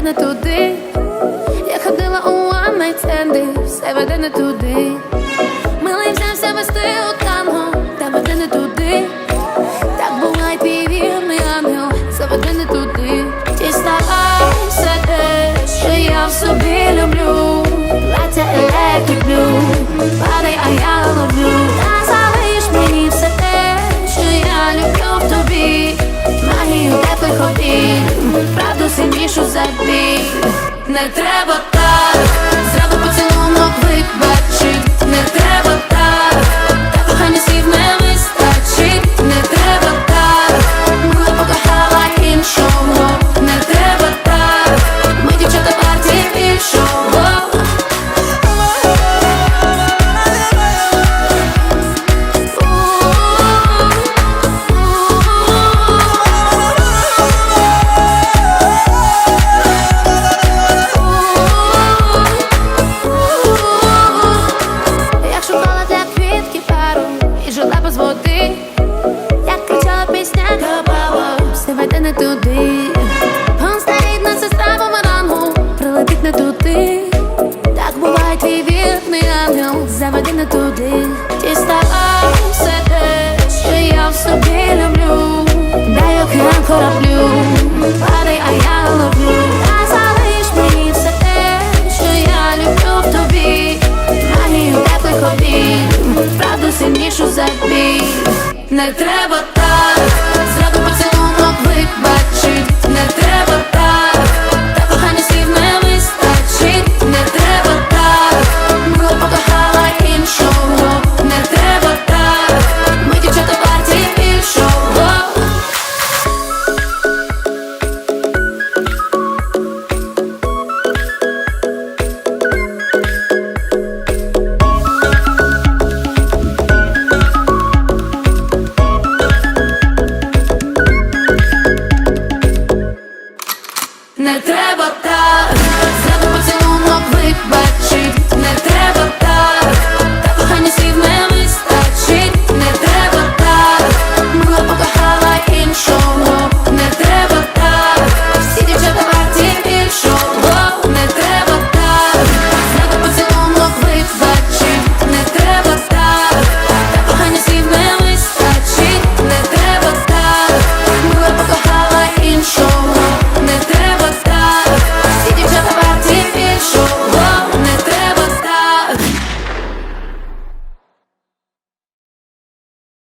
не туди. Я ходила у night все веде не туди. Милий взявся вести у танго, та веде не туди. Так буває твій вірний ангел, заведе не туди. Діставай все те, що я в собі люблю. Плаття electric blue, падай, а я ловлю. Мені все те, що я люблю в тобі. Магію теплих обійм, Не треба так, води, як кричала пісня капала, все веде не туди. Он стоїть на сестра бумерангу, прилетить не туди. Так буває твій вірний ангел, заведи не туди. Діставай все те, що я в собі люблю. забій, не треба так. не треба.